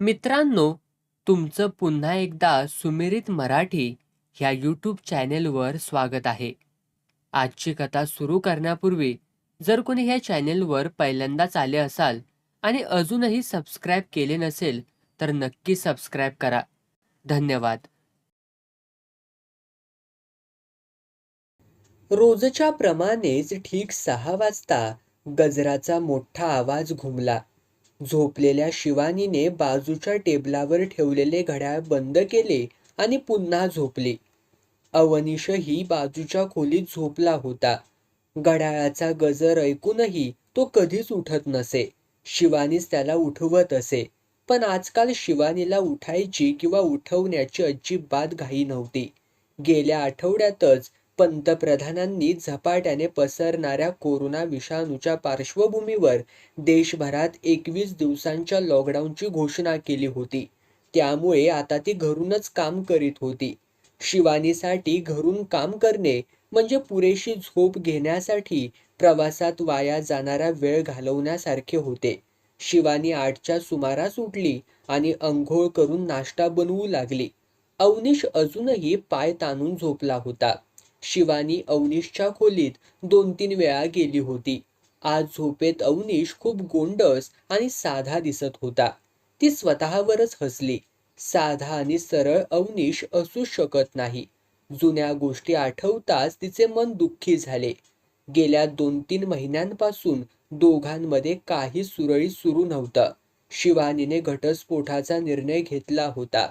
मित्रांनो तुमचं पुन्हा एकदा सुमिरित मराठी ह्या यूट्यूब चॅनेलवर स्वागत आहे. आजची कथा सुरू करण्यापूर्वी जर कोणी ह्या चॅनेलवर पहिल्यांदाच आले असाल आणि अजूनही सबस्क्राईब केले नसेल तर नक्की सबस्क्राईब करा. धन्यवाद. रोजच्या प्रमाणेच ठीक सहा वाजता गजराचा मोठा आवाज घुमला. झोपलेल्या शिवानीने बाजूच्या टेबलावर ठेवलेले घड्याळ बंद केले आणि पुन्हा झोपली. अवनीशही बाजूच्या खोलीत झोपला होता. घड्याळाचा गजर ऐकूनही तो कधीच उठत नसे. शिवानीच त्याला उठवत असे. पण आजकाल शिवानीला उठायची किंवा उठवण्याची अजिबात घाई नव्हती. गेल्या आठवड्यातच पंतप्रधानांनी झपाट्याने पसरणाऱ्या कोरोना विषाणूच्या पार्श्वभूमीवर देशभरात एकवीस दिवसांच्या लॉकडाऊनची घोषणा केली होती. त्यामुळे आता ती घरूनच काम करीत होती. शिवानीसाठी घरून काम करणे म्हणजे पुरेशी झोप घेण्यासाठी प्रवासात वाया जाणारा वेळ घालवण्यासारखे होते. शिवानी आठच्या सुमारास उठली आणि अंघोळ करून नाश्ता बनवू लागली. अवनीश अजूनही पाय ताणून झोपला होता. शिवानी अवनीशच्या खोलीत दोन तीन वेळा गेली होती. आज झोपेत अवनीश खूप गोंडस आणि साधा दिसत होता. ती स्वतःवरच हसली. साधा आणि सरळ अवनीश असू शकत नाही. जुन्या गोष्टी आठवताच तिचे मन दुःखी झाले. गेल्या दोन तीन महिन्यांपासून दोघांमध्ये काही सुरळीत सुरू नव्हतं. शिवानीने घटस्फोटाचा निर्णय घेतला होता.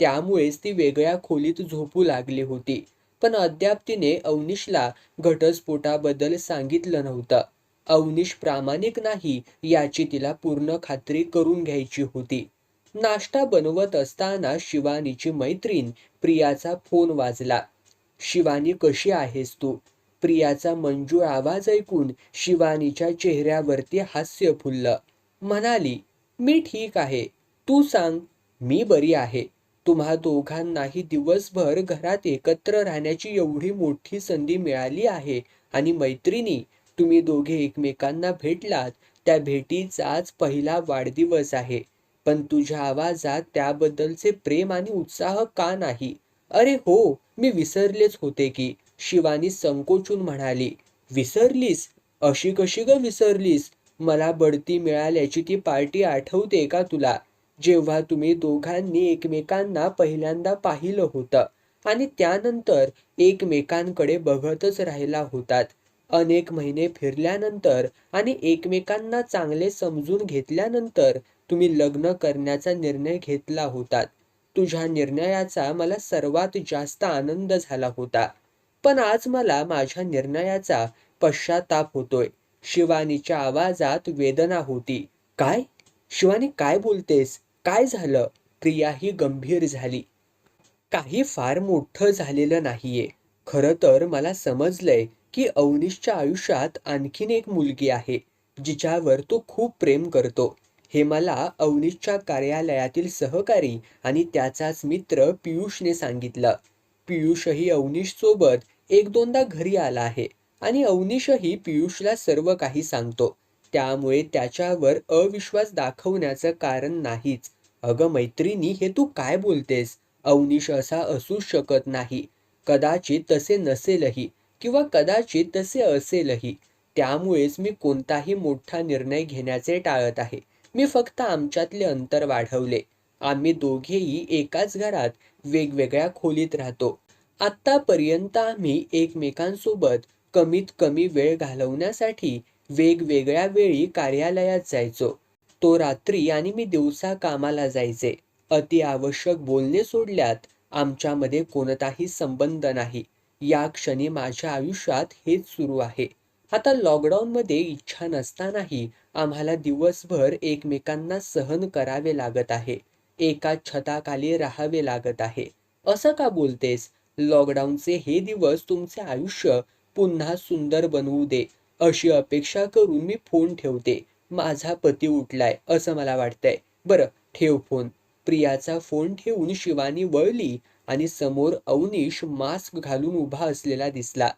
त्यामुळेच ती वेगळ्या खोलीत झोपू लागली होती. पण अद्याप तिने अवनीशला घटस्फोटाबद्दल सांगितलं नव्हतं. अवनीश प्रामाणिक नाही याची तिला पूर्ण खात्री करून घ्यायची होती. नाश्ता बनवत असताना शिवानीची मैत्रीण प्रियाचा फोन वाजला. शिवानी कशी आहेस तू? प्रियाचा मंजूळ आवाज ऐकून शिवानीच्या चेहऱ्यावरती हास्य फुललं. म्हणाली मी ठीक आहे. तू सांग मी बरी आहे. तुम्हा दोघांनाही दिवसभर घरात एकत्र राहण्याची एवढी मोठी संधी मिळाली आहे. आणि मैत्रिणी तुम्ही दोघे एकमेकांना भेटलात त्या भेटीचाच पहिला वाढदिवस आहे. पण तुझ्या आवाजात त्याबद्दलचे प्रेम आणि उत्साह का नाही? अरे हो मी विसरलेच होते की शिवानी संकोचून म्हणाली. विसरलीस? अशी कशी ग विसरलीस? मला बढती मिळाल्याची ती पार्टी आठवते का तुला? जेव्हा तुम्ही दोघांनी एकमेकांना पहिल्यांदा पाहिलं होतं आणि त्यानंतर एकमेकांकडे बघतच राहिला होतात. अनेक महिने फिरल्यानंतर आणि एकमेकांना चांगले समजून घेतल्यानंतर तुम्ही लग्न करण्याचा निर्णय घेतला होतात तुझ्या निर्णयाचा मला सर्वात जास्त आनंद झाला होता. पण आज मला माझ्या निर्णयाचा पश्चाताप होतोय. शिवानीच्या आवाजात वेदना होती. काय? शिवानी काय बोलतेस? काय झालं? प्रिया ही गंभीर झाली. काही फार मोठं झालेलं नाहीये. खरं तर मला समजलंय की अवनीशच्या आयुष्यात आणखीन एक मुलगी आहे जिच्यावर तो खूप प्रेम करतो. हे मला अवनीशच्या कार्यालयातील सहकारी आणि त्याचाच मित्र पियुषने सांगितलं. पियुषही अवनीशसोबत एक दोनदा घरी आला आहे आणि अवनीशही पियुषला सर्व काही सांगतो. त्यामुळे त्याच्यावर अविश्वास दाखवण्याचं कारण नाहीच. अगं मैत्रिणी हे तू काय बोलतेस? अवनीश असा असूच शकत नाही. कदाचित तसे नसेलही किंवा कदाचित तसे असेलही. त्यामुळेच मी कोणताही मोठा निर्णय घेण्याचे टाळत आहे. मी फक्त आमच्यातले अंतर वाढवले. आम्ही दोघेही एकाच घरात वेगवेगळ्या खोलीत राहतो. आत्तापर्यंत आम्ही एकमेकांसोबत कमीत कमी वेळ घालवण्यासाठी वेगवेगळ्या वेळी कार्यालयात जायचो. तो रात्री आणि मी दिवसा कामाला जायचे. अति आवश्यक बोलणे सोडल्यात आमच्यामध्ये कोणताही संबंध नाही. या क्षणी माझ्या आयुष्यात हेच सुरू आहे. आता लॉकडाऊनमध्ये इच्छा नसतानाही आम्हाला दिवसभर एकमेकांना सहन करावे लागत आहे. एका छताखाली राहावे लागत आहे. असं का बोलतेस? लॉकडाऊनचे हे दिवस तुमचे आयुष्य पुन्हा सुंदर बनवू दे. अशी अपेक्षा करून मी फोन ठेवते. माझा पती उठलाय असं मला वाटतंय. बरं ठेव फोन. प्रियाचा फोन ठेवून शिवानी वळली आणि समोर अवनीश मास्क घालून उभा असलेला दिसला.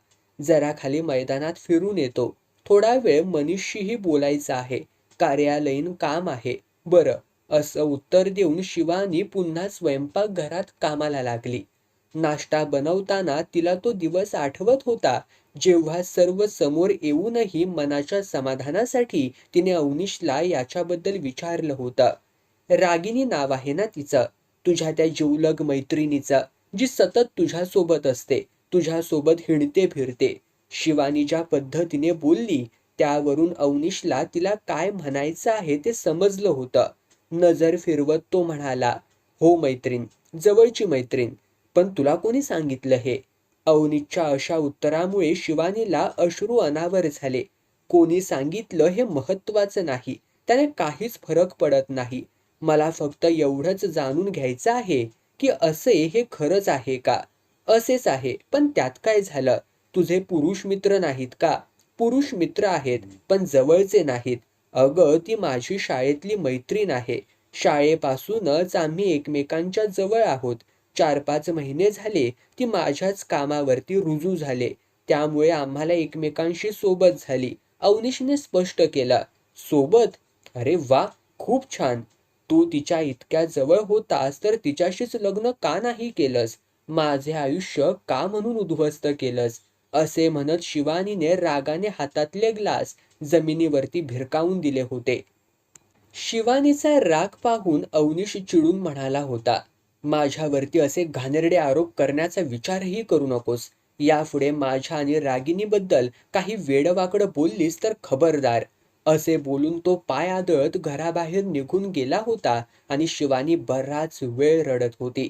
जरा खाली मैदानात फिरून येतो. थोडा वेळ मनीषशीही बोलायचं आहे. कार्यालयीन काम आहे. बरं असं उत्तर देऊन शिवानी पुन्हा स्वयंपाकघरात कामाला लागली. नाश्ता बनवताना तिला तो दिवस आठवत होता. जेव्हा सर्व समोर येऊनही मनाच्या समाधानासाठी तिने अवनीशला याच्याबद्दल विचारलं होतं. रागिनी नाव आहे ना तिचं? तुझ्या त्या जिवलग मैत्रिणीचं जी सतत तुझ्यासोबत असते तुझ्यासोबत हिणते हिंडते फिरते. शिवानी ज्या पद्धतीने बोलली त्यावरून अवनीशला तिला काय म्हणायचं आहे ते समजलं होतं. नजर फिरवत तो म्हणाला हो मैत्रीण जवळची मैत्रीण पण तुला कोणी सांगितलं हे? अवनीच्या अशा उत्तरामुळे शिवानीला अश्रू अनावर झाले. कोणी सांगितलं हे महत्वाचं नाही. त्याने काहीच फरक पडत नाही. मला फक्त एवढंच जाणून घ्यायचं आहे की असे हे खरंच आहे का? असेच आहे पण त्यात काय झालं? तुझे पुरुष मित्र नाहीत का? पुरुष मित्र आहेत पण जवळचे नाहीत. अगं ती माझी शाळेतली मैत्रीण आहे. शाळेपासूनच आम्ही एकमेकांच्या जवळ आहोत. चार पाच महिने झाले ती माझ्याच कामावरती रुजू झाले. त्यामुळे आम्हाला एकमेकांशी सोबत झाली. अवनीशने स्पष्ट केलं सोबत? अरे वा खूप छान. तू तिच्या इतक्या जवळ होतास तर तिच्याशीच लग्न का नाही केलंस? माझे आयुष्य का म्हणून उद्ध्वस्त केलंस? असे म्हणत शिवानीने रागाने हातातले ग्लास जमिनीवरती भिरकावून दिले होते. शिवानीचा राग पाहून अवनीश चिडून म्हणाला होता माझ्यावरती असे घाणेरडे आरोप करण्याचा विचारही करू नकोस. यापुढे माझ्या आणि रागिनीबद्दल काही वेडवाकडं बोललीस तर खबरदार. असे बोलून तो पाय आदळत घराबाहेर निघून गेला होता आणि शिवानी बराच वेळ रडत होती.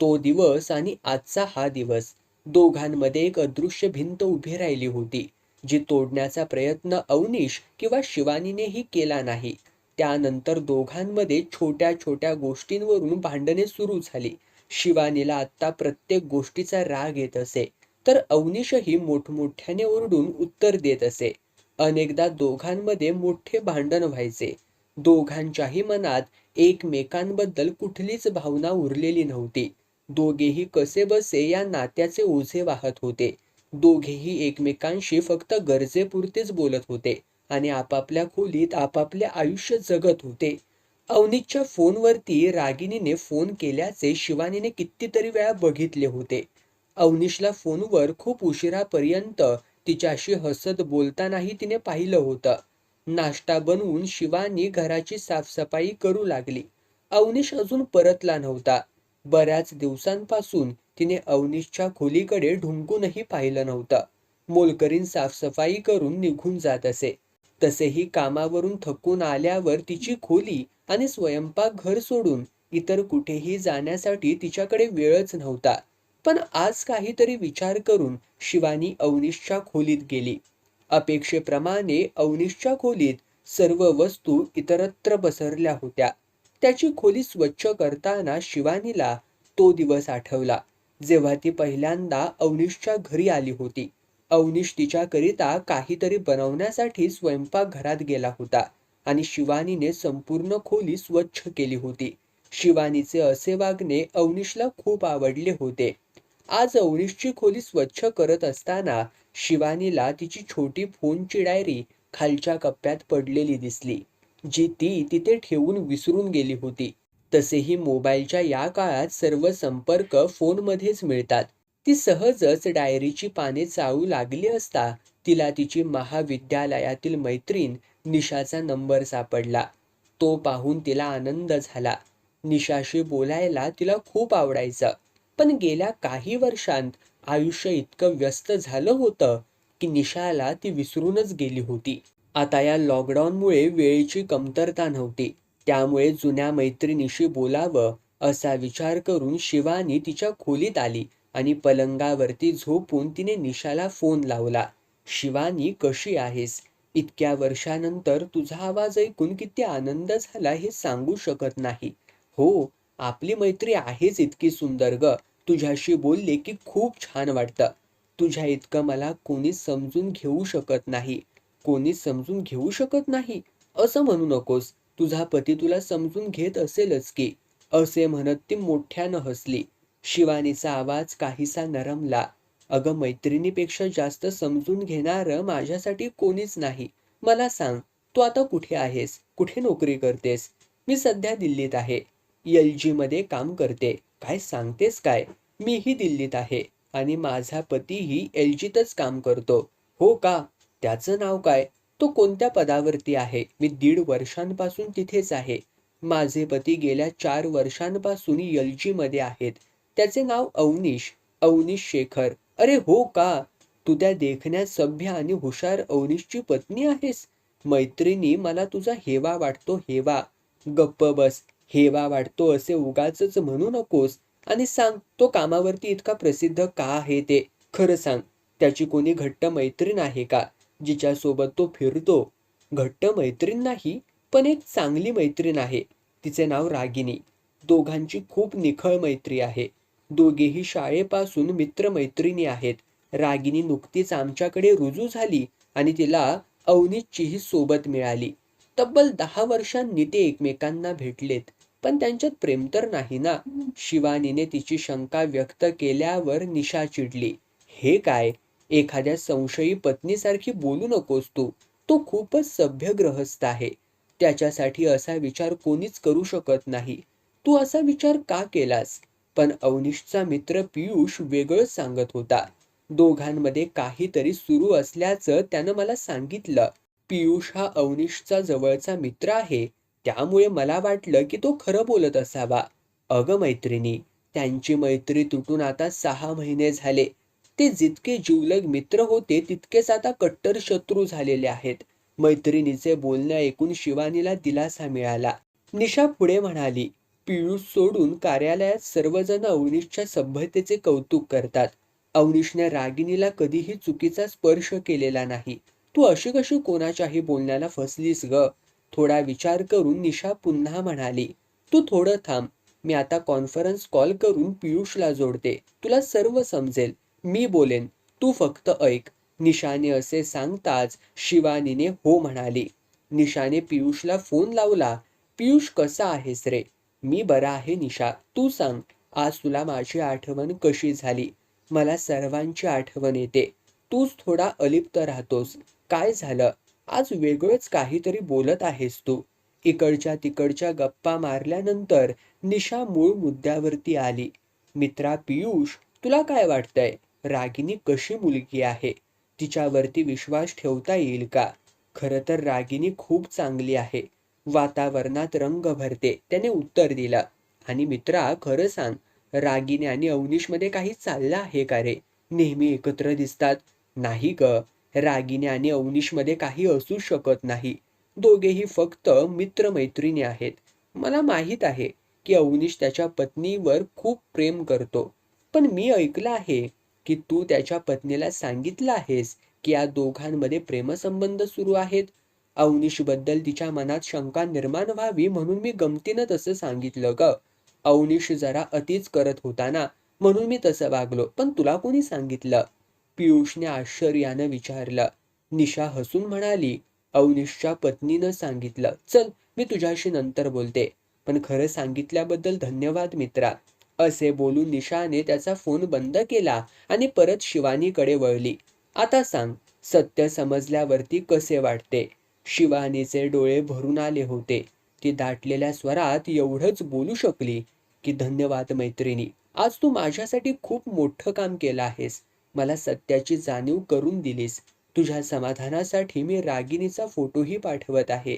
तो दिवस आणि आजचा हा दिवस. दोघांमध्ये एक अदृश्य भिंत उभी राहिली होती जी तोडण्याचा प्रयत्न अवनीश किंवा शिवानीनेही केला नाही. त्यानंतर दोघांमध्ये छोट्या छोट्या गोष्टींवरून भांडणे सुरू झाली. शिवानीला आत्ता प्रत्येक गोष्टीचा राग येत असे. तर अवनीशही मोठमोठ्याने ओरडून उत्तर देत असे. अनेकदा दोघांमध्ये मोठे भांडण व्हायचे. दोघांच्याही मनात एकमेकांबद्दल कुठलीच भावना उरलेली नव्हती. दोघेही कसे बसे या नात्याचे ओझे वाहत होते. दोघेही एकमेकांशी फक्त गरजेपुरतेच बोलत होते. आणि आपापल्या खोलीत आपापले आयुष्य जगत होते. अवनीतच्या फोनवरती रागिनीने फोन केल्याचे शिवानीने कितीतरी वेळा बघितले होते. अवनीशला फोनवर खूप उशिरापर्यंत तिच्याशी हसत बोलतानाही तिने पाहिलं होतं. नाश्ता बनवून शिवानी घराची साफसफाई करू लागली. अवनीश अजून परतला नव्हता. बऱ्याच दिवसांपासून तिने अवनीशच्या खोलीकडे ढुंकूनही पाहिलं नव्हतं. मोलकरीन साफसफाई करून निघून जात असे. तसेही कामावरून थकून आल्यावर तिची खोली आणि स्वयंपाक घर सोडून इतर कुठेही जाण्यासाठी तिच्याकडे वेळच नव्हता. पण आज काहीतरी विचार करून शिवानी अवनीशच्या खोलीत गेली. अपेक्षेप्रमाणे अवनीशच्या खोलीत सर्व वस्तू इतरत्र पसरल्या होत्या. त्याची खोली स्वच्छ करताना शिवानीला तो दिवस आठवला. जेव्हा ती पहिल्यांदा अवनीशच्या घरी आली होती. अवनीश तिच्याकरिता काहीतरी बनवण्यासाठी स्वयंपाकघरात गेला होता आणि शिवानीने संपूर्ण खोली स्वच्छ केली होती. शिवानीचे असे वागणे अवनीशला खूप आवडले होते. आज अवनीशची खोली स्वच्छ करत असताना शिवानीला तिची छोटी फोनची डायरी खालच्या कप्प्यात पडलेली दिसली जी ती तिथे ठेवून विसरून गेली होती. तसेही मोबाईलच्या या काळात सर्व संपर्क फोनमध्येच मिळतात. ती सहजच डायरीची पाने चाळू लागली असता तिला तिची महाविद्यालयातील मैत्रीण निशाचा नंबर सापडला. तो पाहून तिला आनंद झाला. निशाशी बोलायला तिला खूप आवडायचं. पण गेल्या काही वर्षांत आयुष्य इतकं व्यस्त झालं होतं की निशाला ती विसरूनच गेली होती. आता या लॉकडाऊनमुळे वेळेची कमतरता नव्हती. त्यामुळे जुन्या मैत्रिणीशी बोलावं असा विचार करून शिवानी तिच्या खोलीत आली. आणि पलंगावरती झोपून तिने निशाला फोन लावला शिवानी कशी आहेस? इतक्या वर्षानंतर तुझा आवाज ऐकून किती आनंद झाला हे सांगू शकत नाही. हो आपली मैत्री आहेच इतकी सुंदर ग. तुझ्याशी बोलले की खूप छान वाटतं. तुझ्या इतकं मला कोणीच समजून घेऊ शकत नाही. कोणीच समजून घेऊ शकत नाही? असं म्हणू नकोस. तुझा पती तुला समजून घेत असेलच की. असे म्हणत ती मोठ्यानं हसली. शिवानीचा आवाज काहीसा नरमला. अगं मैत्रिणीपेक्षा जास्त समजून घेणारं माझ्यासाठी कोणीच नाही. मला सांग तू आता कुठे आहेस? कुठे नोकरी करतेस? मी सध्या दिल्लीत आहे. एल जी मध्ये काम करते. काय सांगतेस काय? मीही दिल्लीत आहे आणि माझा पतीही एल जीतच काम करतो. हो का? त्याचं नाव काय? तो कोणत्या पदावरती आहे? मी दीड वर्षांपासून तिथेच आहे. माझे पती गेल्या चार वर्षांपासून एल जी मध्ये आहेत. त्याचे नाव अवनीश अवनीश शेखर. अरे हो का? तू त्या देखण्यात सभ्य आणि हुशार अवनीशची पत्नी आहेस. मैत्रिणी मला तुझा हेवा वाटतो हेवा. गप्प बस हेवा वाटतो असे उगाच म्हणू नकोस. आणि सांग तो कामावरती इतका प्रसिद्ध का आहे ते? खरं सांग त्याची कोणी घट्ट मैत्रीण आहे का जिच्या सोबत तो फिरतो? घट्ट मैत्रीण नाही पण एक चांगली मैत्रीण आहे. तिचे नाव रागिनी. दोघांची खूप निखळ मैत्री आहे. दोघेही शाळेपासून मित्रमैत्रिणी आहेत. रागिनी नुकतीच आमच्याकडे रुजू झाली आणि तिला अवनीतचीही सोबत मिळाली. तब्बल दहा वर्षांनी ते एकमेकांना भेटलेत पण त्यांच्यात प्रेम तर नाही ना? शिवानीने तिची शंका व्यक्त केल्यावर निशा चिडली. हे काय? एखाद्या संशयी पत्नीसारखी बोलू नकोस तू. तो खूपच सभ्य ग्रहस्थ आहे. त्याच्यासाठी असा विचार कोणीच करू शकत नाही. तू असा विचार का केलास? पण अवनिशचा मित्र पियुष वेगळंच सांगत होता. दोघांमध्ये काहीतरी सुरू असल्याचं त्यानं मला सांगितलं. पियुष हा अवनिशचा जवळचा मित्र आहे. त्यामुळे मला वाटलं की तो खरं बोलत असावा. अगं मैत्रिणी त्यांची मैत्री तुटून आता सहा महिने झाले. ते जितके जिवलग मित्र होते तितकेच आता कट्टर शत्रू झालेले आहेत. मैत्रिणीचे बोलणे ऐकून शिवानीला दिलासा मिळाला. निशा पुढे म्हणाली पियुष सोडून कार्यालयात सर्वजण अवनीशच्या सभ्यतेचे कौतुक करतात. अवनीशने रागिनीला कधीही चुकीचा स्पर्श केलेला नाही. तू अशी कशी कोणाच्याही बोलण्याला फसलीस ग थोडा विचार करून निशा पुन्हा म्हणाली तू थोडं थांब. मी आता कॉन्फरन्स कॉल करून पियुषला जोडते. तुला सर्व समजेल. मी बोलेन. तू फक्त ऐक निशाने असे सांगताच शिवानीने हो म्हणाली. निशाने पियुषला फोन लावला पियुष कसा आहेस रे? मी बरा आहे निशा. तू सांग आज तुला माझी आठवण कशी झाली? मला सर्वांची आठवण येते. तूच थोडा अलिप्त राहतोस. काय झालं? आज वेगळंच काहीतरी बोलत आहेस तू. इकडच्या तिकडच्या गप्पा मारल्यानंतर निशा मूळ मुद्द्यावरती आली. मित्रा पियुष तुला काय वाटतंय? रागिनी कशी मुलगी आहे? तिच्यावरती विश्वास ठेवता येईल का? खरं तर रागिनी खूप चांगली आहे. वातावरणात रंग भरते. त्याने उत्तर दिलं. आणि मित्रा खरं सांग रागिनी आणि अवनीशमध्ये काही चाललं आहे का रे? नेहमी एकत्र दिसतात. नाही ग. रागिनी आणि अवनीशमध्ये काही असू शकत नाही. दोघेही फक्त मित्रमैत्रिणी आहेत. मला माहीत आहे की अवनीश त्याच्या पत्नीवर खूप प्रेम करतो. पण मी ऐकलं आहे की तू त्याच्या पत्नीला सांगितलं आहेस की या दोघांमध्ये प्रेमसंबंध सुरू आहेत. अवनीशबद्दल तिच्या मनात शंका निर्माण व्हावी म्हणून मी गमतीनं तसं सांगितलं ग. अवनीश जरा अतिच करत होता ना म्हणून मी तसं वागलो पण तुला कोणी सांगितलं? पियुषने आश्चर्यानं विचारलं. निशा हसून म्हणाली अवनीशच्या पत्नीनं सांगितलं. चल मी तुझ्याशी नंतर बोलते. पण खरं सांगितल्याबद्दल धन्यवाद मित्रा. असे बोलून निशाने त्याचा फोन बंद केला आणि परत शिवानीकडे वळली. आता सांग सत्य समजल्यावरती कसे वाटते? शिवानीचे डोळे भरून आले होते. ती दाटलेल्या स्वरात एवढंच बोलू शकली की धन्यवाद मैत्रिणी आज तू माझ्यासाठी खूप मोठं काम केलं आहेस. मला सत्याची जाणीव करून दिलीस. तुझ्या समाधानासाठी मी रागिणीचा फोटोही पाठवत आहे.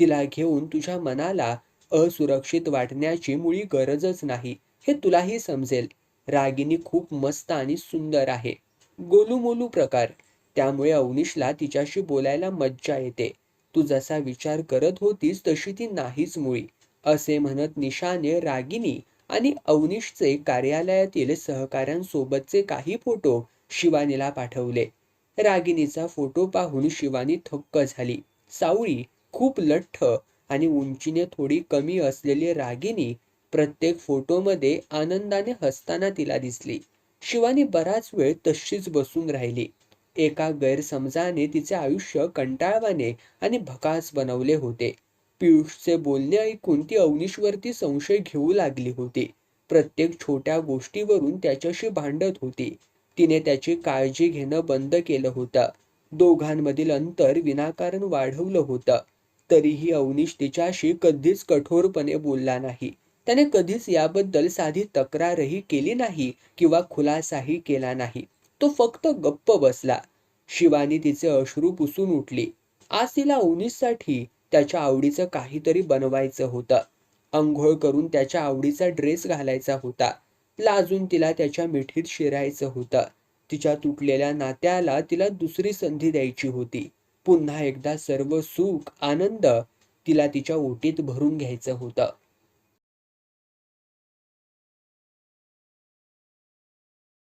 तिला घेऊन तुझ्या मनाला असुरक्षित वाटण्याची मुळी गरजच नाही. हे तुलाही समजेल. रागिनी खूप मस्त आणि सुंदर आहे. गोलूमोलू प्रकार. त्यामुळे अवनीशला तिच्याशी बोलायला मज्जा येते. तू जसा विचार करत होतीस तशी ती नाहीच मुळी असे म्हणत निशाने रागिनी आणि अवनिशचे कार्यालयातील सहकाऱ्यांसोबतचे काही फोटो शिवानीला पाठवले. रागिनीचा फोटो पाहून शिवानी थक्क झाली. सावळी खूप लठ्ठ आणि उंचीने थोडी कमी असलेली रागिनी प्रत्येक फोटोमध्ये आनंदाने हसताना तिला दिसली. शिवानी बराच वेळ तशीच बसून राहिली. एका गैरसमजाने तिचे आयुष्य कंटाळवाने आणि भकास बनवले होते. पियुषचे बोलणे ऐकून ती अवनीशवरती संशय घेऊ लागली होती. प्रत्येक छोट्या गोष्टीवरून त्याच्याशी भांडत होती. तिने त्याची काळजी घेणं बंद केलं होतं. दोघांमधील अंतर विनाकारण वाढवलं होतं. तरीही अवनीश तिच्याशी कधीच कठोरपणे बोलला नाही. त्याने कधीच याबद्दल साधी तक्रारही केली नाही किंवा खुलासाही केला नाही. तो फक्त गप्प बसला. शिवानी तिचे अश्रू पुसून उठली. आज तिला अवनीशसाठी त्याच्या आवडीचं काहीतरी बनवायचं होतं. अंघोळ करून त्याच्या आवडीचा ड्रेस घालायचा होता. लाजून तिला त्याच्या मिठीत शिरायचं होतं. तिच्या तुटलेल्या नात्याला तिला दुसरी संधी द्यायची होती. पुन्हा एकदा सर्व सुख आनंद तिला तिच्या ओटीत भरून घ्यायचं होतं.